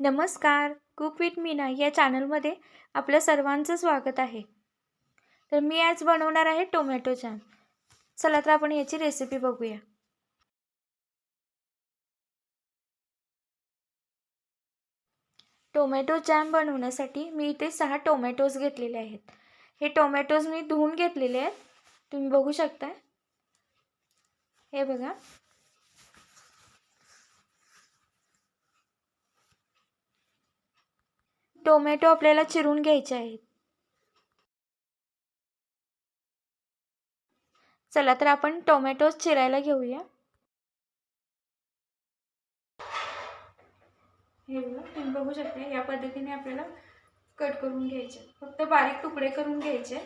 नमस्कार cook with Meena या चॅनलमध्ये आपलं सर्वांचं स्वागत आहे. तर मी आज बनवणार आहे टोमॅटो जॅम चला तर आपण याची रेसिपी बघूया. टोमॅटो जॅम बनवण्यासाठी मी इथे सहा टोमॅटोज घेतलेले आहेत. हे टोमॅटोज मी धुवून घेतलेले आहेत. तुम्ही बघू शकता हे बघा. टोमॅटो आपल्याला चिरून घ्यायचे आहेत. चला तर आपण टोमॅटो चिरायला घेऊया. हे बघा तुम्ही बघू शकता या पद्धतीने आपल्याला कट करून घ्यायचे. फक्त बारीक तुकडे करून घ्यायचे.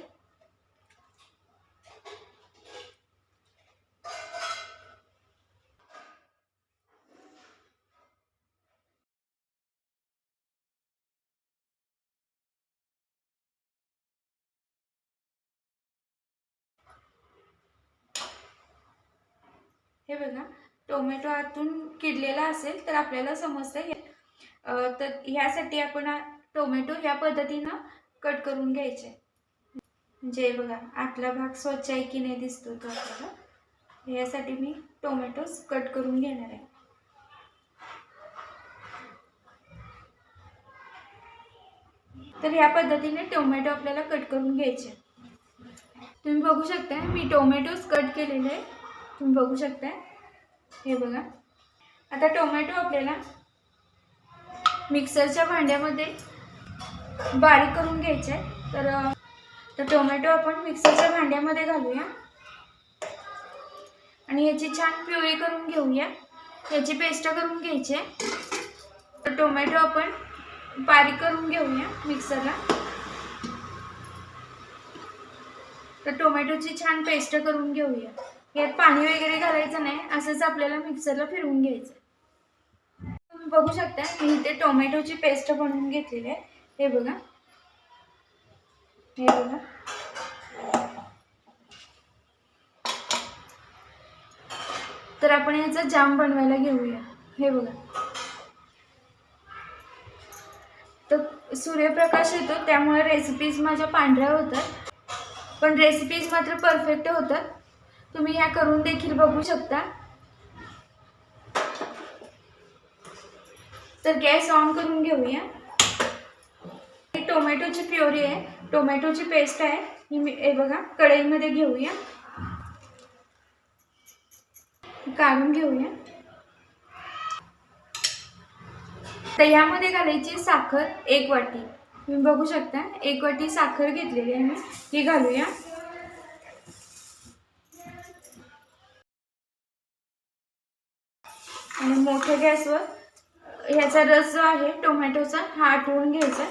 हे बघा टोमॅटो आतून किडलेला असेल तर आपल्याला समजतं तर ह्यासाठी आपण टोमॅटो ह्या पद्धतीनं कट करून घ्यायचे. म्हणजे बघा आतला भाग स्वच्छ आहे की नाही दिसतो तो आपल्याला. यासाठी मी टोमॅटोज कट करून घेणार आहे. तर ह्या पद्धतीने टोमॅटो आपल्याला कट करून घ्यायचे. तुम्ही बघू शकता मी टोमॅटोज कट केलेले आहे तुम्ही बघू शकता हे बघा. आता टोमॅटो आपल्याला मिक्सरच्या भांड्यामध्ये बारीक करून घ्यायचे आहे तर तर टोमॅटो आपण मिक्सरच्या भांड्यामध्ये घालूया. आणि याची छान पिवळी करून घेऊया. याची पेस्ट करून घ्यायची तर टोमॅटो आपण बारीक करून घेऊया मिक्सरला. तर टोमॅटोची छान पेस्ट करून घेऊया. यात पाणी वगैरे घालायचं नाही असंच आपल्याला मिक्सरला फिरवून घ्यायचं तुम्ही बघू शकता मी इथे टोमॅटोची पेस्ट बनवून घेतलेली आहे. हे बघा. हे बघा. तर आपण याचा जाम बनवायला घेऊया. हे बघा. तर सूर्यप्रकाश येतो त्यामुळे रेसिपीज माझ्या पांढऱ्या होतात. पण रेसिपीज मात्र परफेक्ट होतात. तुम्ही ह्या करून देखील बघू शकता. तर गॅस ऑन करून घेऊया. टोमॅटोची प्युरी आहे. टोमॅटोची पेस्ट आहे. ही मी हे बघा कढईमध्ये घेऊया. काढून घेऊया. तर यामध्ये घालायची साखर एक वाटी. तुम्ही बघू शकता एक वाटी साखर घेतलेली आहे मी. ही घालूया. आणि मोठ्या गॅसवर ह्याचा रस जो आहे टोमॅटोचा हा आटवून घ्यायचा.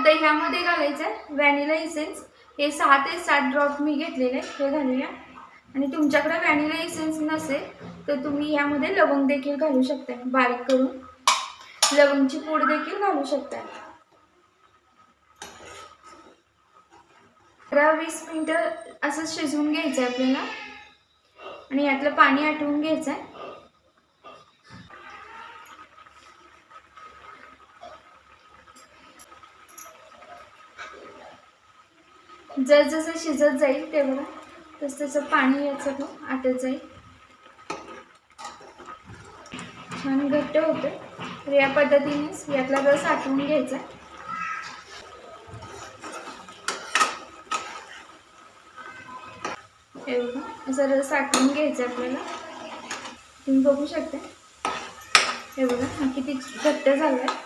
आता ह्यामध्ये घालायचं आहे. व्हॅनिला इसेन्स हे सहा ते सात ड्रॉप मी घेतलेले हे घालूया. आणि तुमच्याकडे व्हॅनिला इसेन्स नसेल तर तुम्ही ह्यामध्ये लवंग देखील घालू शकता. बारीक करून. लवंगची पूड देखील घालू शकता. पंधरा वीस मिनटं असं शिजवून घ्यायचं आहे आपल्याला. आणि यातलं पाणी आटवून घ्यायचं आहे जसजसं शिजत जाईल तेवढं तसं तसं पाणी याचं तो आटत जाईल. छान घट्ट होतं तर या पद्धतीनेच यातला रस आटवून घ्यायचा. एवढं बघा असा रस आटवून घ्यायचा आपल्याला. तुम्ही बघू शकता. हे बघा हा किती घट्ट झालं आहे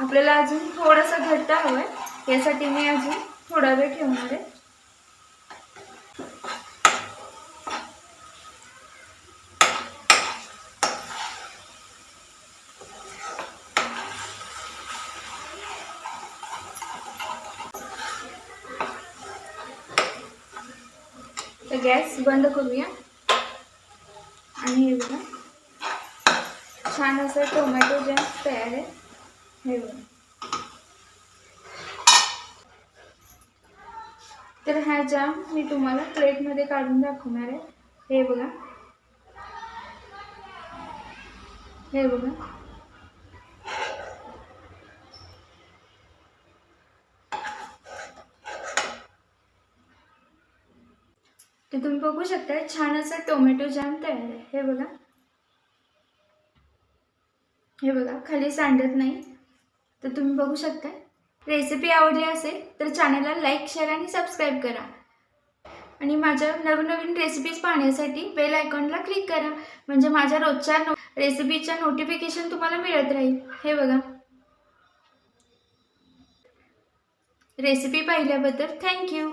आपल्याला अजून थोडासा घट्ट हवं आहे यासाठी मी अजून थोडा वेळ ठेवणार आहे. तर गॅस बंद करूया. आणि हे बघा. छान असं टोमॅटो जॅम तयार आहे हे बघा. तर हा जाम मी तुम्हाला प्लेटमध्ये काढून दाखवणार आहे. हे बघा. हे बघा. तर तुम्ही बघू शकता छान असा टोमॅटो जॅम तयार आहे. हे बघा. हे बघा खाली सांडत नाही. तर तुम्ही बघू शकता. रेसिपी आवडली असेल तर चॅनलला लाईक शेअर आणि सबस्क्राईब करा. आणि माझ्या नवनवीन रेसिपीज पाहण्यासाठी बेल आयकॉनला क्लिक करा. म्हणजे माझ्या रोजच्या नो रेसिपीच्या नोटिफिकेशन तुम्हाला मिळत राहील. हे बघा. रेसिपी पाहिल्याबद्दल थँक्यू